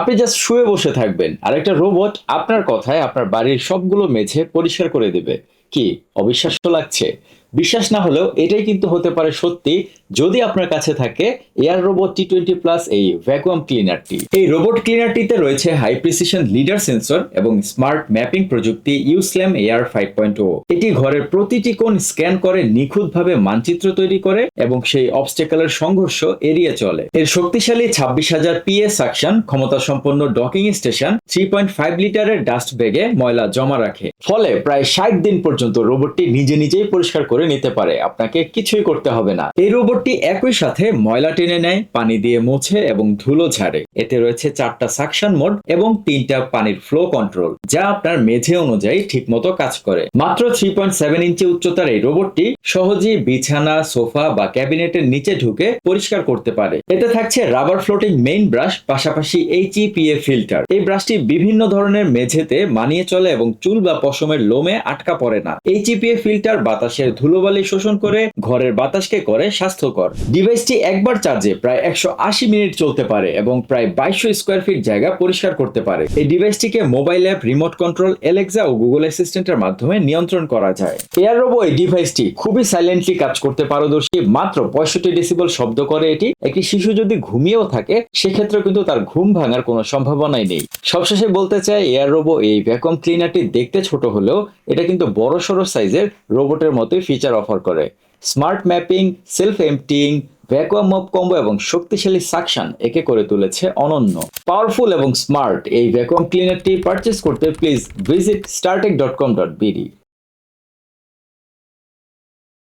আপনি জাস্ট শুয়ে বসে থাকবেন। আর একটা রোবট আপনার কথায় আপনার বাড়ির সবগুলো মেঝে পরিষ্কার করে দেবে। কি? অবিশ্বাস্য লাগছে। বিশ্বাস না হলেও এটাই কিন্তু হতে পারে সত্যি, যদি আপনার কাছে থাকে air robot T twenty plus এই ভ্যাকুয়াম ক্লিনারটি এই রোবট ক্লিনারটিতে রয়েছে হাই প্রিসিশন লিডার সেন্সর এবং স্মার্ট ম্যাপিং প্রযুক্তি ইউস্ল্যাম এয়ার ফাইভ পয়েন্ট ও এটি ঘরের প্রতিটি কোণ স্ক্যান করে, নিখুঁতভাবে মানচিত্র তৈরি করে এবং সেই অবস্টেকালের সংঘর্ষ এড়িয়ে চলে। এর শক্তিশালী ছাব্বিশ হাজার পিএ সাকশন ক্ষমতা সম্পন্ন docking station three point five লিটারের ডাস্ট ব্যাগে ময়লা জমা রাখে। ফলে প্রায় ষাট দিন পর্যন্ত রোবটটি নিজে নিজেই পরিষ্কার করে নিতে পারে, আপনাকে কিছুই করতে হবে না। এই রোবটটি একই সাথে ময়লা টেনে নেয়, পানি দিয়ে মোছে এবং ধুলো ঝাড়ে। এতে রয়েছে চারটা সাকশন মোড এবং তিনটা পানির ফ্লো কন্ট্রোল, যা আপনার মেঝে অনুযায়ী ঠিকমতো কাজ করে। মাত্র থ্রি পয়েন্ট সেভেন ইঞ্চি উচ্চতার এই রোবটটি সহজেই বিছানা, সোফা বা ক্যাবিনেটের নিচে ঢুকে পরিষ্কার করতে পারে। এতে থাকছে রাবার ফ্লোটিং মেইন ব্রাশ, পাশাপাশি এইচইপিএ ফিল্টার। এই ব্রাশটি বিভিন্ন ধরনের মেঝেতে মানিয়ে চলে এবং চুল বা পশমের লোমে আটকা পড়ে না। এইচইপিএ ফিল্টার বাতাসের ধুলোবালি শোষণ করে ঘরের বাতাসকে করে স্বাস্থ্যকর। ডিভাইসটি একবার চার্জে প্রায় একশো আশি মিনিট চলতে পারে এবং প্রায় বাইশশো স্কোয়ার ফিট জায়গা পরিষ্কার করতে পারে। এই ডিভাইসটিকে mobile app, remote control Alexa ও গুগল অ্যাসিস্ট্যান্টের মাধ্যমে নিয়ন্ত্রণ করা যায়। এয়ার রোবো এই ডিভাইসটি খুবই সাইলেন্টলি কাজ করতে পারদর্শী। মাত্র পঁয়ষট্টি ডেসিবল শব্দ করে এটি। একটি শিশু যদি ঘুমিয়েও থাকে সেক্ষেত্রে কিন্তু তার ঘুম ভাঙার কোনো সম্ভাবনাই নেই। সবশেষে বলতে চাই, এয়ার রোবো এই ভ্যাকুয়াম ক্লিনারটি দেখতে ছোট হলেও এটা কিন্তু বড় সড়ো সাইজের রোবটের মতোই ফিচার অফার করে। Smart mapping self emptying vacuum mop combo এবং শক্তিশালী সাকশন একে করে তুলেছে অনন্য। পাওয়ারফুল এবং স্মার্ট এই ভ্যাকুয়াম ক্লিনারটি পারচেস করতে please visit Startech dot com dot BD